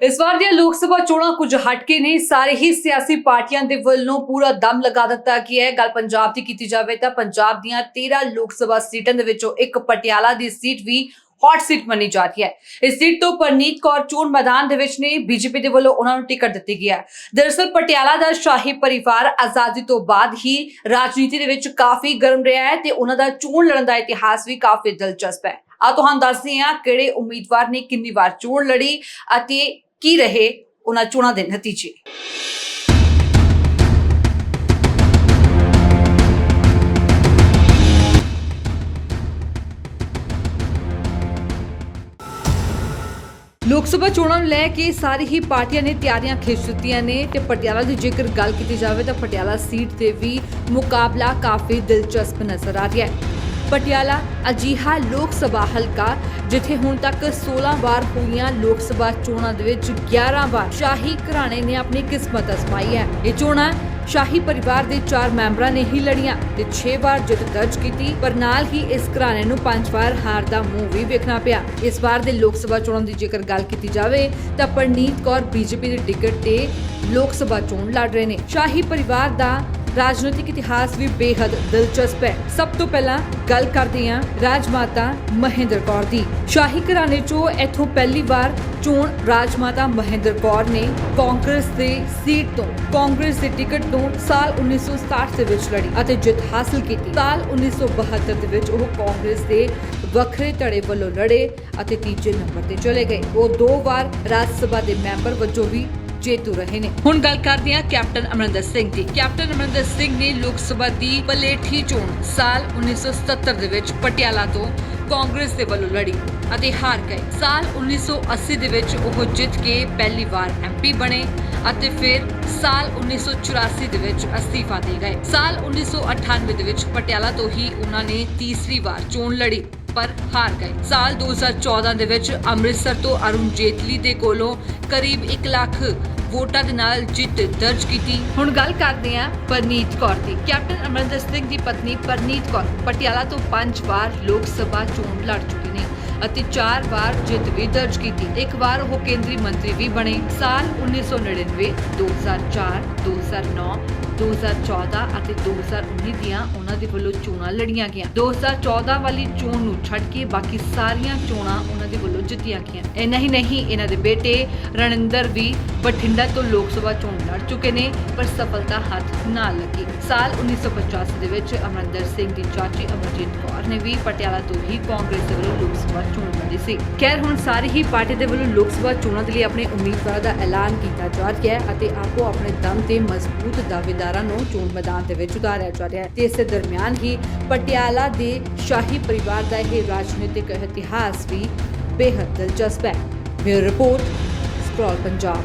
ਇਸ ਵਾਰ ਦੀਆਂ ਲੋਕ ਸਭਾ ਚੋਣਾਂ ਕੁਝ ਹਟ ਕੇ ਨੇ। ਸਾਰੇ ਹੀ ਸਿਆਸੀ ਪਾਰਟੀਆਂ ਦੇ ਵੱਲੋਂ ਪੂਰਾ ਦਮ ਲਗਾ ਦਿੱਤਾ ਗਿਆ ਹੈ। ਗੱਲ ਪੰਜਾਬ ਦੀ ਕੀਤੀ ਜਾਵੇ ਤਾਂ ਪੰਜਾਬ ਦੀਆਂ 13 ਲੋਕ ਸਭਾ ਸੀਟਾਂ ਦੇ ਵਿੱਚੋਂ ਇੱਕ ਪਟਿਆਲਾ ਦੀ ਸੀਟ ਵੀ ਹੌਟ ਸੀਟ ਮੰਨੀ ਜਾ ਰਹੀ ਹੈ। ਇਸ ਸੀਟ ਤੋਂ ਪਰਨੀਤ ਕੌਰ ਚੋਣ ਮੈਦਾਨ ਦੇ ਵਿੱਚ ਨੇ। ਬੀਜੇਪੀ ਦੇ ਵੱਲੋਂ ਉਹਨਾਂ ਨੂੰ ਟਿਕਟ ਦਿੱਤੀ ਗਈ ਹੈ। ਦਰਅਸਲ ਪਟਿਆਲਾ ਦਾ ਸ਼ਾਹੀ ਪਰਿਵਾਰ ਆਜ਼ਾਦੀ ਤੋਂ ਬਾਅਦ ਹੀ ਰਾਜਨੀਤੀ ਦੇ ਵਿੱਚ ਕਾਫੀ ਗਰਮ ਰਿਹਾ ਹੈ ਤੇ ਉਹਨਾਂ ਦਾ ਚੋਣ ਲੜਨ ਦਾ ਇਤਿਹਾਸ ਵੀ ਕਾਫੀ ਦਿਲਚਸਪ ਹੈ। ਆ ਤੁਹਾਨੂੰ ਦੱਸਦੇ ਹਾਂ ਕਿਹੜੇ ਉਮੀਦਵਾਰ ਨੇ ਕਿੰਨੀ ਵਾਰ ਚੋਣ ਲੜੀ ਅਤੇ ਕੀ ਰਹੇ ਉਹਨਾਂ ਚੋਣਾਂ ਦੇ ਨਤੀਜੇ? ਲੋਕ ਸਭਾ ਚੋਣਾਂ ਨੂੰ ਲੈ ਕੇ ਸਾਰੀ ਹੀ ਪਾਰਟੀਆਂ ਨੇ ਤਿਆਰੀਆਂ ਖਿੱਚ ਦਿੱਤੀਆਂ ਨੇ ਤੇ ਪਟਿਆਲਾ ਦੀ ਜੇਕਰ ਗੱਲ ਕੀਤੀ ਜਾਵੇ ਤਾਂ ਪਟਿਆਲਾ ਸੀਟ ਤੇ ਵੀ ਮੁਕਾਬਲਾ ਕਾਫੀ ਦਿਲਚਸਪ ਨਜ਼ਰ ਆ ਰਿਹਾ ਹੈ। ਪਟਿਆਲਾ ਅਜੀਹਾ ਲੋਕ ਸਭਾ ਹਲਕਾ ਜਿੱਥੇ ਹੁਣ ਤੱਕ 16 ਵਾਰ ਹੋਈਆਂ ਲੋਕ ਸਭਾ ਚੋਣਾਂ ਦੇ ਵਿੱਚ 11 ਵਾਰ ਸ਼ਾਹੀ ਘਰਾਣੇ ਨੇ ਆਪਣੀ ਕਿਸਮਤ ਅਜ਼ਮਾਈ ਹੈ। ਇਹ ਚੋਣਾਂ ਸ਼ਾਹੀ ਪਰਿਵਾਰ ਦੇ 4 ਮੈਂਬਰਾਂ ਨੇ ਹੀ ਲੜੀਆਂ ਤੇ 6 ਵਾਰ ਜਿੱਤ ਦਰਜ ਕੀਤੀ, ਪਰ ਨਾਲ ਹੀ ਇਸ ਘਰਾਣੇ ਨੂੰ 5 ਵਾਰ ਹਾਰ ਦਾ ਮੂੰਹ ਵੀ ਵੇਖਣਾ ਪਿਆ। ਇਸ ਵਾਰ ਦੇ ਲੋਕ ਸਭਾ ਚੋਣਾਂ ਦੀ ਜੇਕਰ ਗੱਲ ਕੀਤੀ ਜਾਵੇ, ਤਾਂ ਪਰਨੀਤ ਕੌਰ ਬੀਜੇਪੀ ਦੀ ਟਿਕਟ ਤੇ ਲੋਕ ਸਭਾ ਚੋਣ ਲੜ ਰਹੇ ਨੇ। ਸ਼ਾਹੀ ਪਰਿਵਾਰ ਦਾ ਰਾਜਨੀਤਿਕ ਇਤਿਹਾਸ ਵੀ ਬੇहद ਦਿਲਚਸਪ ਹੈ। ਸਭ ਤੋਂ ਪਹਿਲਾਂ ਗੱਲ ਕਰਦੇ ਹਾਂ ਰਾਜਮਾਤਾ ਮਹਿੰਦਰ ਕੌਰ ਦੀ। ਸ਼ਾਹੀ ਘਰਾਣੇ ਚੋਂ ਇੱਥੋਂ ਪਹਿਲੀ ਵਾਰ ਚੋਣ ਰਾਜਮਾਤਾ ਮਹਿੰਦਰ ਕੌਰ ਨੇ ਕਾਂਗਰਸ ਦੇ ਸੀਟ ਤੋਂ, ਕਾਂਗਰਸ ਦੀ ਟਿਕਟ ਤੋਂ ਸਾਲ 1967 ਦੇ ਵਿੱਚ ਲੜੀ ਅਤੇ ਜਿੱਤ ਹਾਸਲ ਕੀਤੀ। ਸਾਲ 1972 ਦੇ ਵਿੱਚ ਉਹ ਕਾਂਗਰਸ ਦੇ ਵੱਖਰੇ ਧੜੇ ਵੱਲੋਂ ਲੜੇ ਅਤੇ ਤੀਜੇ ਨੰਬਰ ਤੇ ਚਲੇ ਗਏ। ਉਹ ਦੋ ਵਾਰ ਰਾਜ ਸਭਾ ਦੇ ਮੈਂਬਰ ਵਜੋਂ ਵੀ ਜੇਤੂ ਰਹੇ ਨੇ। ਹੁਣ ਗੱਲ ਕਰਦੇ ਹਾਂ ਕੈਪਟਨ ਅਮਰਿੰਦਰ ਸਿੰਘ ਦੀ। ਕੈਪਟਨ ਅਮਰਿੰਦਰ ਸਿੰਘ ਨੇ ਲੋਕ ਸਭਾ ਦੀ ਪਲੇਠੀ ਚੋਣ ਸਾਲ 1977 ਦੇ ਵਿੱਚ ਪਟਿਆਲਾ ਤੋਂ ਕਾਂਗਰਸ ਦੇ ਵੱਲੋਂ ਲੜੀ ਅਤੇ ਹਾਰ ਗਏ। ਸਾਲ 1980 ਦੇ ਵਿੱਚ ਉਹ ਜਿੱਤ ਕੇ ਪਹਿਲੀ ਵਾਰ ਐਮਪੀ ਬਣੇ ਅਤੇ ਫਿਰ ਸਾਲ 1984 ਦੇ ਵਿੱਚ ਅਸਤੀਫਾ ਦੇ ਗਏ। ਸਾਲ 1998 ਦੇ ਵਿੱਚ ਪਟਿਆਲਾ ਤੋਂ ਹੀ ਉਹਨਾਂ ਨੇ ਤੀਸਰੀ ਵਾਰ ਚੋਣ ਲੜੀ। ਪਰ ਹਾਰ ਗਏ। ਸਾਲ 2014 ਦੇ ਵਿੱਚ ਅੰਮ੍ਰਿਤਸਰ ਤੋਂ ਅਰੁਣ ਜੇਤਲੀ ਦੇ ਕੋਲੋਂ ਕਰੀਬ 1 ਲੱਖ ਵੋਟਾਂ ਦੇ ਨਾਲ ਜਿੱਤ ਦਰਜ ਕੀਤੀ। ਹੁਣ ਗੱਲ ਕਰਦੇ ਹਾਂ ਪਰਨੀਤ ਕੌਰ ਦੀ। ਕੈਪਟਨ ਅਮਰਿੰਦਰ ਸਿੰਘ ਦੀ ਪਤਨੀ ਪਰਨੀਤ ਕੌਰ ਪਟਿਆਲਾ ਤੋਂ 5 ਵਾਰ ਲੋਕ ਸਭਾ ਚੋਣ ਲੜ ਚੁੱਕੇ ਨੇ ਅਤੇ 4 ਵਾਰ ਜਿੱਤ ਵੀ ਦਰਜ ਕੀਤੀ। ਇੱਕ ਵਾਰ ਉਹ ਕੇਂਦਰੀ ਮੰਤਰੀ ਵੀ ਬਣੇ। ਸਾਲ 1999 2004 2009 2014 ਅਤੇ 2019 ਦੀਆਂ ਉਹਨਾਂ ਦੇ ਵੱਲੋਂ ਚੋਣਾਂ ਲੜੀਆਂ ਗਈਆਂ। 2014 ਵਾਲੀ ਚੋਣ ਨੂੰ ਛੱਡ ਕੇ ਬਾਕੀ ਸਾਰੀਆਂ ਚੋਣਾਂ ਉਹਨਾਂ ਦੇ ਵੱਲੋਂ ਜਿੱਤੀਆਂ ਗਈਆਂ। ਇੰਨਾ ਹੀ ਨਹੀਂ, ਇਹਨਾਂ ਦੇ ਬੇਟੇ ਰਣਿੰਦਰ ਵੀ ਬਠਿੰਡਾ ਤੋਂ ਲੋਕ ਸਭਾ ਚੋਣ ਲੜ ਚੁੱਕੇ ਨੇ, ਪਰ ਸਫਲਤਾ ਹੱਥ ਨਾ ਲੱਗੀ। ਸਾਲ 1985 ਦੇ ਵਿੱਚ ਅਮਰਿੰਦਰ ਸਿੰਘ ਦੀ ਚਾਚੀ ਅਮਰਜੀਤ ਕੌਰ ਨੇ ਵੀ ਪਟਿਆਲਾ ਤੋਂ ਹੀ ਕਾਂਗਰਸ ਦੇ ਵੱਲੋਂ ਲੋਕ ਸਭਾ ਚੋਣ ਲੜੀ ਸੀ। ਖੈਰ, ਹੁਣ ਸਾਰੀ ਹੀ ਪਾਰਟੀ ਦੇ ਵੱਲੋਂ ਲੋਕ ਸਭਾ ਚੋਣਾਂ ਦੇ ਲਈ ਆਪਣੇ ਉਮੀਦਵਾਰਾਂ ਦਾ ਐਲਾਨ ਕੀਤਾ ਜਾ ਰਿਹਾ ਹੈ ਅਤੇ ਆਪੋ ਆਪਣੇ ਦਮ ਤੇ ਮਜ਼ਬੂਤ ਦਾਅਵੇਦਾਰਾਂ ਨੂੰ ਚੋਣ ਮੈਦਾਨ ਦੇ ਵਿੱਚ ਉਤਾਰਿਆ ਜਾ ਰਿਹਾ ਹੈ। ਤੇ ਇਸੇ ਦਰਮਿਆਨ ਹੀ ਪਟਿਆਲਾ ਦੇ ਸ਼ਾਹੀ ਪਰਿਵਾਰ ਦਾ ਇਹ ਰਾਜਨੀਤਿਕ ਇਤਿਹਾਸ ਵੀ ਬੇਹੱਦ ਦਿਲਚਸਪ ਹੈ। Bureau report scroll Punjab.